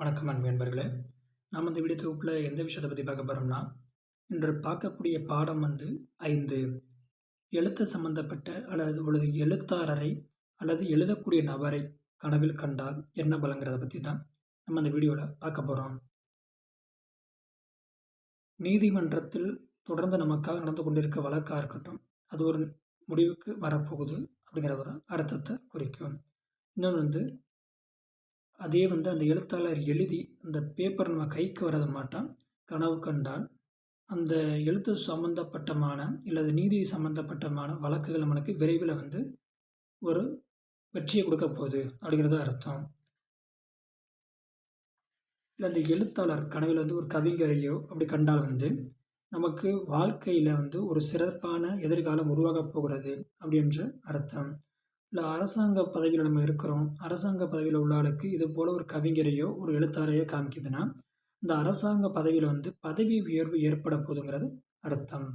வணக்கம் அன்பு நண்பர்களே. நாம் இந்த வீடியோ தொகுப்பில் எந்த விஷயத்தை பற்றி பார்க்க போகிறோம்னா இன்று பார்க்கக்கூடிய பாடம் வந்து ஐந்து. எழுத்து சம்பந்தப்பட்ட அல்லது அல்லது எழுத்தாளரை அல்லது எழுதக்கூடிய நபரை கனவில் கண்டால் என்ன பலங்கிறத பற்றி தான் நம்ம அந்த வீடியோவில் பார்க்க போகிறோம் நீதிமன்றத்தில் தொடர்ந்து நமக்காக நடந்து கொண்டிருக்க வழக்காக இருக்கட்டும் அது ஒரு முடிவுக்கு வரப்போகுது அப்படிங்கிற ஒரு அர்த்தத்தை குறிக்கும். இன்னொன்று வந்து அதே வந்து அந்த எழுத்தாளர் எழுதி அந்த பேப்பர் நம்ம கைக்கு வரது மாட்டான் கனவு கண்டால் அந்த எழுத்து சம்மந்தப்பட்டமான இல்லது நீதி சம்மந்தப்பட்டமான வழக்குகள் நம்மளுக்கு விரைவில் வந்து ஒரு வெற்றியை கொடுக்க போகுது அப்படிங்கிறது அர்த்தம். இல்லை அந்த எழுத்தாளர் கனவில் வந்து ஒரு கவிஞரையோ அப்படி கண்டால் வந்து நமக்கு வாழ்க்கையில் வந்து ஒரு சிறப்பான எதிர்காலம் உருவாக போகிறது அப்படின்ற அர்த்தம். இல்லை அரசாங்க பதவியில் நம்ம இருக்கிறோம். அரசாங்க பதவியில் உள்ள ஆளுக்கு இது போல் ஒரு கவிஞரையோ ஒரு எழுத்தாரையோ காமிக்குதுன்னா இந்த அரசாங்க பதவியில் வந்து பதவி உயர்வு ஏற்பட போதுங்கிறது அர்த்தம்.